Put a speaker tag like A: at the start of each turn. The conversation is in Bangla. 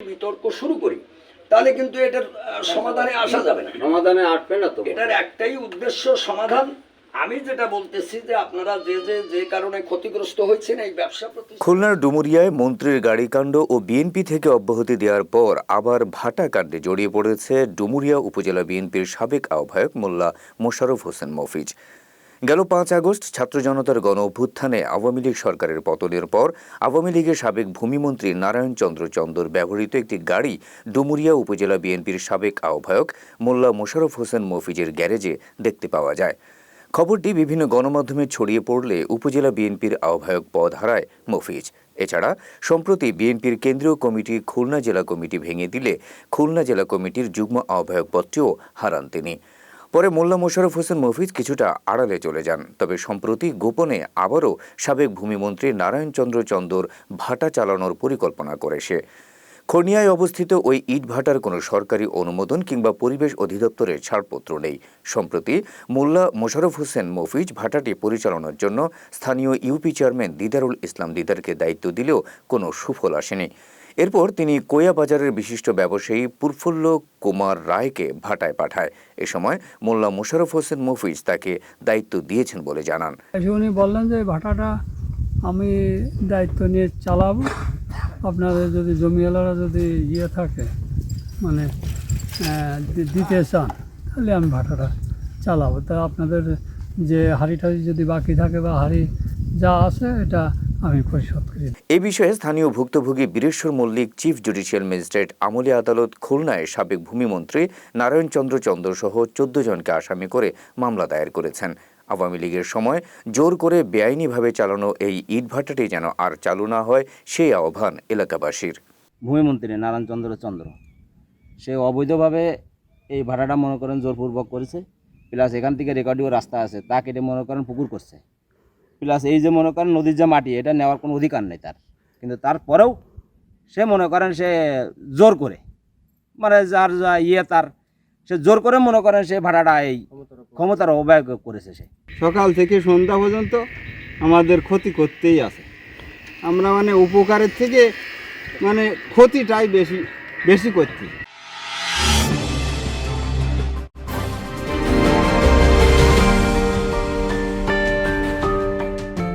A: বিতর্ক শুরু করি তাহলে কিন্তু এটার সমাধানে আসা যাবে না।
B: সমাধানে আসবে না তো।
A: এটার একটাই উদ্দেশ্য সমাধান। আমি যেটা বলতেছি যে আপনারা যে যে যে কারণে ক্ষতিগ্রস্ত হয়েছেন এই ব্যবসা প্রতিষ্ঠান
C: খুলনার ডুমুরিয়ায় মন্ত্রীর গাড়িকাণ্ড ও বিএনপি থেকে অব্যাহতি দেওয়ার পর আবার ভাটা কাণ্ডে জড়িয়ে পড়েছে ডুমুরিয়া উপজেলা বিএনপির সাবেক আহ্বায়ক মোল্লা মোশাররফ হোসেন মফিজ। গেল পাঁচ আগস্ট ছাত্র জনতার গণ অভ্যুত্থানে আওয়ামী লীগ সরকারের পতনের পর আওয়ামী লীগের সাবেক ভূমিমন্ত্রী নারায়ণ চন্দ্র চন্দর ব্যবহৃত একটি গাড়ি ডুমুরিয়া উপজেলা বিএনপির সাবেক আহ্বায়ক মোল্লা মোশারফ হোসেন মফিজের গ্যারেজে দেখতে পাওয়া যায়। খবরটি বিভিন্ন গণমাধ্যমে ছড়িয়ে পড়লে উপজেলা বিএনপির আহ্বায়ক পদ হারায় মফিজ। এছাড়া, সম্প্রতি বিএনপির কেন্দ্রীয় কমিটি খুলনা জেলা কমিটি ভেঙে দিলে খুলনা জেলা কমিটির যুগ্ম আহ্বায়ক পদটিও হারান তিনি। পরে মোল্লা মোশাররফ হোসেন মফিজ কিছুটা আড়ালে চলে যান। তবে সম্প্রতি গোপনে আবারও সাবেক ভূমিমন্ত্রী নারায়ণচন্দ্র চন্দর ভাটা চালানোর পরিকল্পনা করে সে খনিয়ায় অবস্থিত ওই ইট ভাটার কোনো সরকারি অনুমোদন কিংবা পরিবেশ অধিদপ্তরের ছাড়পত্র নেই। সম্প্রতি মোল্লা মোশাররফ হোসেন মফিজ ভাটাটি পরিচালনার জন্য স্থানীয় U P chairman Didarul Islam দিদারকে দায়িত্ব দিলেও কোনো সুফল আসেনি। এরপর তিনি কোয়া বাজারের বিশিষ্ট ব্যবসায়ী প্রফুল্ল কুমার রায়কে ভাটায় পাঠায়। এ সময় মোল্লা মোশাররফ হোসেন মফিজ তাকে দায়িত্ব দিয়েছেন বলে জানান।
D: উনি বললেন যে, ভাটাটা আমি দায়িত্ব নিয়ে চালাবো। আপনাদের যদি জমিওয়ালারা যদি ইয়ে থাকে মানে দিতে চান, তাহলে আমি ভাটাটা চালাবো। তা আপনাদের যে হাড়ি টাড়ি যদি বাকি থাকে বা হাড়ি যা আছে, এটা আমি পরিশোধ করি
C: এ বিষয়ে স্থানীয় ভুক্তভোগী Bireshwar Mallick chief judicial magistrate আমলি আদালত খুলনায় সাবেক ভূমিমন্ত্রী নারায়ণ চন্দ্র চন্দ্র সহ চোদ্দ জনকে আসামি করে মামলা দায়ের করেছেন। আওয়ামী লীগের সময় জোর করে বেআইনিভাবে চালানো এই ইটভাটাটি যেন আর চালু না হয় সেই আহ্বান এলাকাবাসীর।
E: ভূমিমন্ত্রী নারায়ণচন্দ্র চন্দ্র সে অবৈধভাবে এই ভাড়াটা মনে করেন জোরপূর্বক করেছে প্লাস এখান থেকে রেকর্ডিও রাস্তা আছে তা কেটে মনে করেন পুকুর করছে। প্লাস এই যে মনে করেন নদীর যে মাটি, এটা নেওয়ার কোনো অধিকার নেই তার। কিন্তু তারপরেও সে মনে করেন সে জোর করে মানে যার যা ইয়ে তার, সে জোর করে মনে করেন সে ভাড়াটা এই ক্ষমতার অব্যয় করেছে সে।
F: সকাল থেকে সন্ধ্যা পর্যন্ত আমাদের ক্ষতি করতেই আছে। আমরা মানে উপকারের থেকে মানে ক্ষতিটাই বেশি বেশি করছি